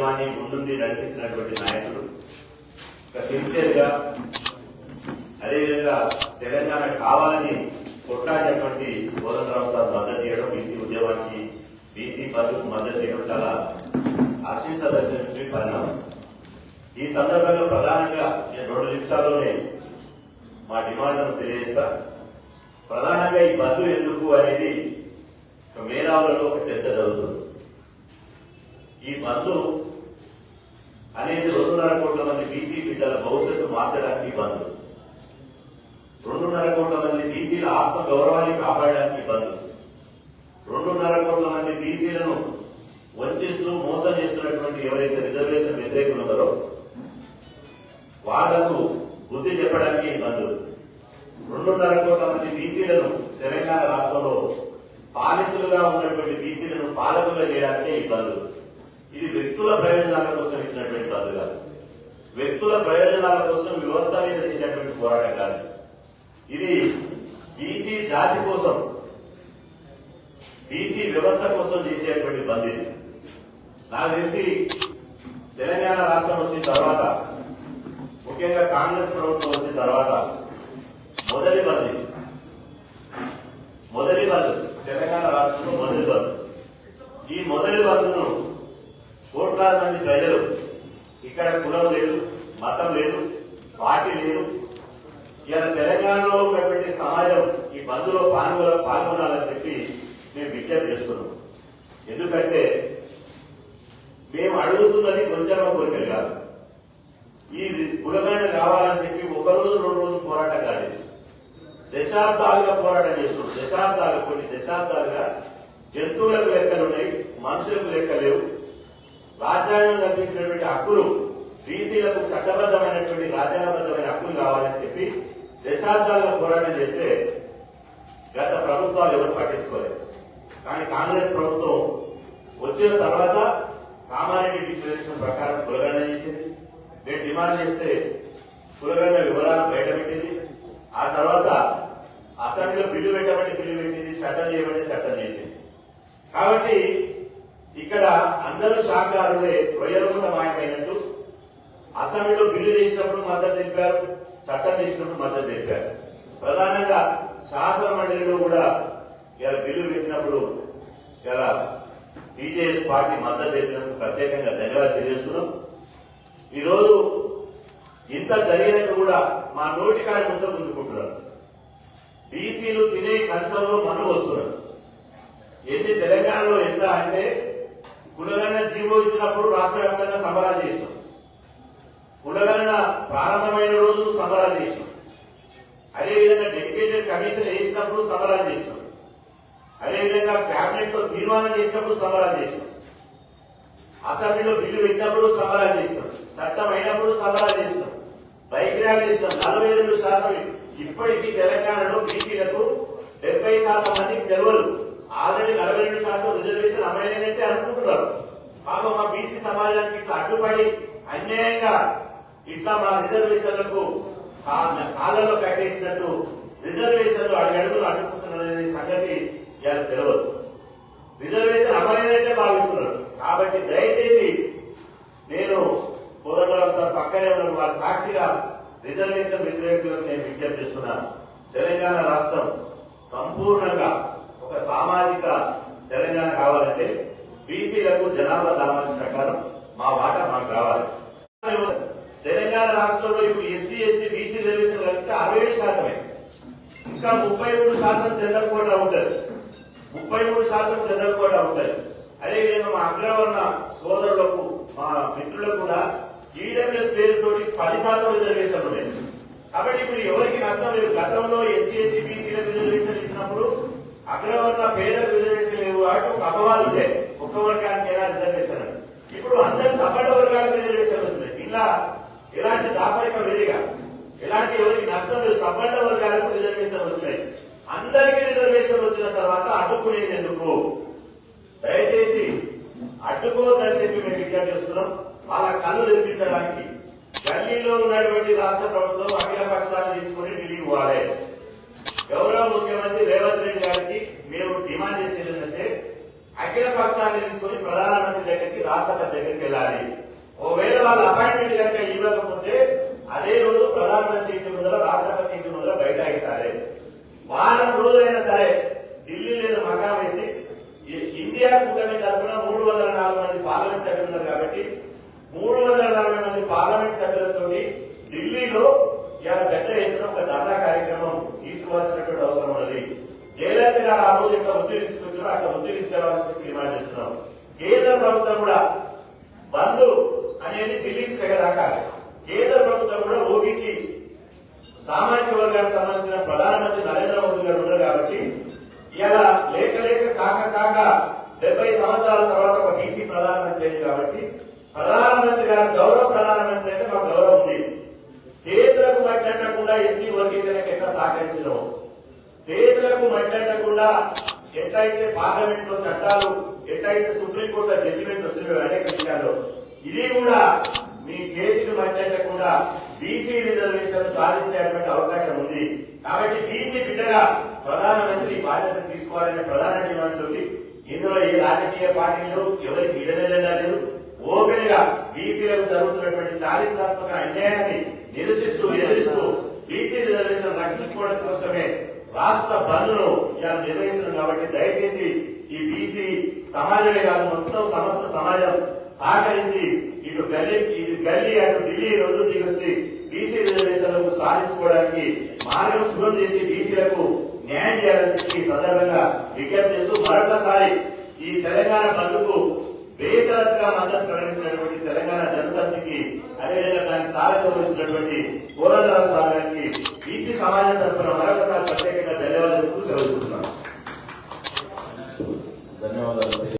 ఉద్యమాన్ని ముందుండి నడిపించినటువంటి నాయకుడు. ఒక సిన్సియర్ అదేవిధంగా తెలంగాణ కావాలని కొట్లాడినటువంటి కోదండరావు సార్ మద్దతు చేయడం బీసీ ఉద్యమానికి బీసీ పదవికి మద్దతు చేయడం చాలా హర్షించదగినటువంటి పరిణామం. ఈ సందర్భంగా ప్రధానంగా నేను రెండు నిమిషాల్లోనే మా డిమాండ్లను తెలియజేస్తా. ప్రధానంగా ఈ బంధు ఎందుకు అనేది మేధావులలో ఒక చర్చ జరుగుతుంది. ఈ బంధు అనేది రెండున్నర కోట్ల మంది బీసీ బిడ్డల భవిష్యత్తు మార్చడానికి బంధు రెండున్నర కోట్ల మంది బీసీల ఆత్మ గౌరవాన్ని కాపాడడానికి బంధు రెండున్నర కోట్ల మంది బీసీలను వంచిస్తూ మోసం చేస్తున్నటువంటి ఎవరైతే రిజర్వేషన్ వ్యతిరేకులు ఉన్నారో వాళ్ళకు బుద్ధి చెప్పడానికి బంధు రెండున్నర కోట్ల మంది బీసీలను తెలంగాణ రాష్ట్రంలో పాలితులుగా ఉన్నటువంటి బీసీలను పాలకులుగా చేయడానికి ఈ ఇది వ్యక్తుల ప్రయోజనాల కోసం ఇచ్చినటువంటి బంధు కాదు. వ్యక్తుల ప్రయోజనాల కోసం వ్యవస్థ మీద చేసినటువంటి పోరాటం కాదు. ఇది బీసీ జాతి కోసం బీసీ వ్యవస్థ కోసం చేసేటువంటి బంద్ ఇది నాకు తెలిసి తెలంగాణ రాష్ట్రం వచ్చిన తర్వాత ముఖ్యంగా కాంగ్రెస్ ప్రభుత్వం వచ్చిన తర్వాత మొదటి బంద్ ఇది మొదటి బంద్ తెలంగాణ రాష్ట్రంలో మొదటి బంద్ ఈ మొదటి బంద్ను కోట్లాది మంది ప్రజలు. ఇక్కడ కులం లేదు మతం లేదు పార్టీ లేదు. ఇలా తెలంగాణలో ఉన్నటువంటి సమాజం ఈ బంధులో పాల్గొన పాల్గొనాలని చెప్పి మేము విజ్ఞప్తి చేస్తున్నాం. ఎందుకంటే మేము అడుగుతున్నది కొంచెం కోరికలు కాదు. ఈ కులగానే కావాలని చెప్పి ఒక రోజు రెండు రోజులు పోరాటం కాదు దశాబ్దాలుగా పోరాటం చేస్తున్నాం. దశాబ్దాలు కొన్ని దశాబ్దాలుగా జంతువులకు లెక్కలు ఉన్నాయి మనుషులకు లెక్క లేవు రాజ్యాంగం కల్పించినటువంటి హక్కులు బీసీలకు చట్టబద్ధమైనటువంటి రాజ్యాంగబద్ధమైన హక్కులు కావాలని చెప్పి దశాబ్దాలుగా పోరాటం చేస్తే గత ప్రభుత్వాలు ఎవరు పట్టించుకోలేదు. కానీ కాంగ్రెస్ ప్రభుత్వం వచ్చిన తర్వాత కామారెడ్డి డిక్లరేషన్ ప్రకారం కులగణన చేసింది. నేను డిమాండ్ చేస్తే కులగణన వివరాలు బయటపెట్టింది. ఆ తర్వాత అసెంబ్లీలో బిల్లు పెట్టమని బిల్లు పెట్టింది చట్టం చేయమని చట్టం చేసింది. కాబట్టి ఇక్కడ అందరూ షాకారులే రొయ్యలకుంట మాయమైనట్టు అసెంబ్లీలో బిల్లు చేసినప్పుడు మద్దతు తెలిపారు చట్టం చేసినప్పుడు మద్దతు తెలిపారు. ప్రధానంగా శాసన మండలిలో కూడా ఇలా బిల్లు పెట్టినప్పుడు ఇలా టీజేఎస్ పార్టీ మద్దతు తెలిపినందుకు ప్రత్యేకంగా ధన్యవాదాలు తెలియజేస్తున్నాం. ఈరోజు ఇంత జరిగినట్టు కూడా మా నోటి కాడ ముందు ముందుకుంటున్నారు. బీసీలు తినే కంచంలో మను వస్తున్నారు ఎన్ని తెలంగాణలో ఎంత అంటే కులగన్న జీవో ఇచ్చినప్పుడు రాష్ట్ర వ్యాప్తంగా సంబరాలు చేసినాం. కులగన్న ప్రారంభమైన రోజు సంబరాలు చేసినాం. అదేవిధంగా డెడికేటెడ్ కమిషన్ వేసినప్పుడు సంబరాలు చేసినాం. అదేవిధంగా క్యాబినెట్లో తీర్మానం చేసినప్పుడు సంబరాలు చేసినాం. అసెంబ్లీలో బిల్లు పెట్టినప్పుడు సంబరాలు చేసినాం. చట్టం అయినప్పుడు సంబరాలు చేసినాం. బైక్ ర్యాలీ చేసినాం. నలభై రెండు శాతం ఇప్పటికీ తెలంగాణలో బీసీలకు డెబ్బై శాతం మందికి తెలియదు ఆల్రెడీ నలభై రెండు శాతం రిజర్వేషన్ అమ్మాయినంటే అనుకుంటున్నారు. పాపం మా బీసీ సమాజానికి ఇట్లా అడ్డుపడి అన్యాయంగా ఇట్లా మా రిజర్వేషన్లకు కా- కాళ్ళలో కట్టేసినట్టు రిజర్వేషన్లు అడుగు అడుగులు అడ్డుకుంటున్నారనే సంగతి ఇవాళ తెలియదు రిజర్వేషన్ అమలైనట్టే భావిస్తున్నారు. కాబట్టి దయచేసి నేను కోదండరావు సార్ పక్కనే ఉన్న వారి సాక్షిగా రిజర్వేషన్ వ్యతిరేకులకు నేను విజ్ఞప్తి చేస్తున్నాను. తెలంగాణ రాష్ట్రం సంపూర్ణంగా ఒక సామాజిక తెలంగాణ కావాలంటే బీసీలకు జనాభా దామాసి ప్రకారం మా వాటా మాకు కావాలి తెలంగాణ రాష్ట్రంలో ఇప్పుడు ఎస్సీ ఎస్టీ బీసీ రిజర్వేషన్ కలిపితే అరవై ఏడు శాతమే ఇంకా ముప్పై మూడు శాతం జనరల్ కోటా ఉంటుంది. ముప్పై మూడు శాతం జనరల్ కోటా ఉంటుంది. అదేవిధంగా మా అగ్రవర్ణ సోదరులకు మా మిత్రులకు కూడా ఈడబ్ల్యూఎస్ పేరుతోటి పది శాతం రిజర్వేషన్ ఉన్నాయి. కాబట్టి ఇప్పుడు ఎవరికి నష్టం లేదు. గతంలో ఎస్సీ ఎస్టీ బీసీలకు రిజర్వేషన్ ఇచ్చినప్పుడు అగ్రవర్ణ పేదలకు రిజర్వేషన్ లేవు కాబట్టి ఒక అపవాదు ఉండే ఒక్క వర్గానికైనా రిజర్వేషన్ అని. ఇప్పుడు అందరు సపడ వర్గాలకు రిజర్వేషన్ వచ్చినాయి ఇలా ఎలాంటి దాపరికం లేదుగా ఎలాంటి ఎవరికి నష్టం లేదు. సపడ వర్గాలకు రిజర్వేషన్ వచ్చినాయి అందరికీ రిజర్వేషన్ వచ్చిన తర్వాత అడ్డుకునేది ఎందుకు? దయచేసి అడ్డుకోవద్దని చెప్పి మేము విజ్ఞప్తి చేస్తున్నాం. వాళ్ళ కళ్ళు తెప్పించడానికి ఢిల్లీలో ఉన్నటువంటి రాష్ట్ర ప్రభుత్వం అఖిల పక్షాలు తీసుకుని ఢిల్లీకి పోవాలి. గౌరవ ముఖ్యమంత్రి రేవంత్ రెడ్డి గారికి మేము డిమాండ్ చేసేది ఏంటంటే అఖిల పక్షాన్ని తీసుకొని ప్రధానమంత్రి దగ్గరికి రాష్ట్రపతి దగ్గరికి వెళ్ళాలి. ఒకవేళ వాళ్ళ అపాయింట్మెంట్ కనుక ఇవ్వకపోతే అదే రోజు ప్రధానమంత్రి ఇంటి ముందర రాష్ట్రపతి ఇంటి ముందర బైఠాయించాలి వారం రోజులైనా సరే ఢిల్లీ లేని మకాం వేసి ఇండియా కూటమి తరఫున మూడు వందల నాలుగు మంది పార్లమెంట్ సభ్యులు ఉన్నారు కాబట్టి మూడు వందల నలభై మంది పార్లమెంట్ సభ్యులతో ఢిల్లీలో ఇవాళ పెద్ద ఎత్తున ఒక ధర్నా కార్యక్రమం తీసుకోవాల్సినటువంటి అవసరం ఉన్నది. జయలలిత గారు ఆ రోజు ఇక్కడ ఒత్తిడి తీసుకొచ్చారో అక్కడ ఒత్తిడి తీసుకురావాలని చెప్పి డిమాండ్ చేస్తున్నాం. కేంద్ర ప్రభుత్వం కూడా బంద్ అనేది ఢిల్లీకి సెగదాకా కేంద్ర ప్రభుత్వం కూడా ఓబీసీ సామాజిక వర్గానికి సంబంధించిన ప్రధానమంత్రి నరేంద్ర మోదీ గారు ఉన్నారు కాబట్టి ఇలా లేక లేక కాక కాక డెబ్బై సంవత్సరాల తర్వాత ఒక బీసీ ప్రధానమంత్రి అయింది కాబట్టి ప్రధానమంత్రి గారు గౌరవ ప్రధానమంత్రి అయితే మాకు గౌరవం ఉంది. చేతులకు మట్టకుండా ఎస్సీ వర్గీకరణకు ఎట్లా సహకరించడం? చేతులకు మట్టకుండా ఎట్లయితే పార్లమెంట్లో చట్టాలు ఎట్లయితే సుప్రీంకోర్టు జడ్జిమెంట్ వచ్చినాయో అనేక విషయాల్లో ఇది కూడా మీ చేతికి మట్టకుండా బీసీ రిజర్వేషన్ సాధించేటువంటి అవకాశం ఉంది. కాబట్టి బీసీ బిడ్డగా ప్రధానమంత్రి బాధ్యత తీసుకోవాలనే ప్రధాన డిమాండ్ తోటి ఇందులో ఏ రాజకీయ పార్టీలు ఎవరికి ఇడలేదా లేదు. ఓపెన్గా బీసీలకు జరుగుతున్నటువంటి చారిత్రాత్మక అన్యాయాన్ని నిరసిస్తూ ఎదిరిస్తూ బీసీ రిజర్వేషన్ రక్షించుకోవడం కోసమే రాష్ట్ర బంద్ను ఇలా నిర్వహిస్తున్నాం కాబట్టి దయచేసి ఈ బీసీ సమాజమే కాదు మొత్తం సమస్త సమాజం సహకరించి ఇటు గల్లీ ఇటు గల్లీ అటు ఢిల్లీ రెండు దిగొచ్చి బీసీ రిజర్వేషన్లకు సాధించుకోవడానికి మార్గం సుగం చేసి బీసీలకు న్యాయం చేయాలని చెప్పి సందర్భంగా విజ్ఞప్తి చేస్తూ మరొకసారి ఈ తెలంగాణ బంద్కు బేసరత్గా మద్దతు ప్రకటించినటువంటి తెలంగాణ జనసమితికి అదేవిధంగా దానికి సారథ్యం వహించినటువంటి కోరందరావు సార్ గారికి బీసీ సమాజం తరఫున మరొకసారి ప్రత్యేకంగా ధన్యవాదాలు సెలవుతున్నాను ధన్యవాదాలు.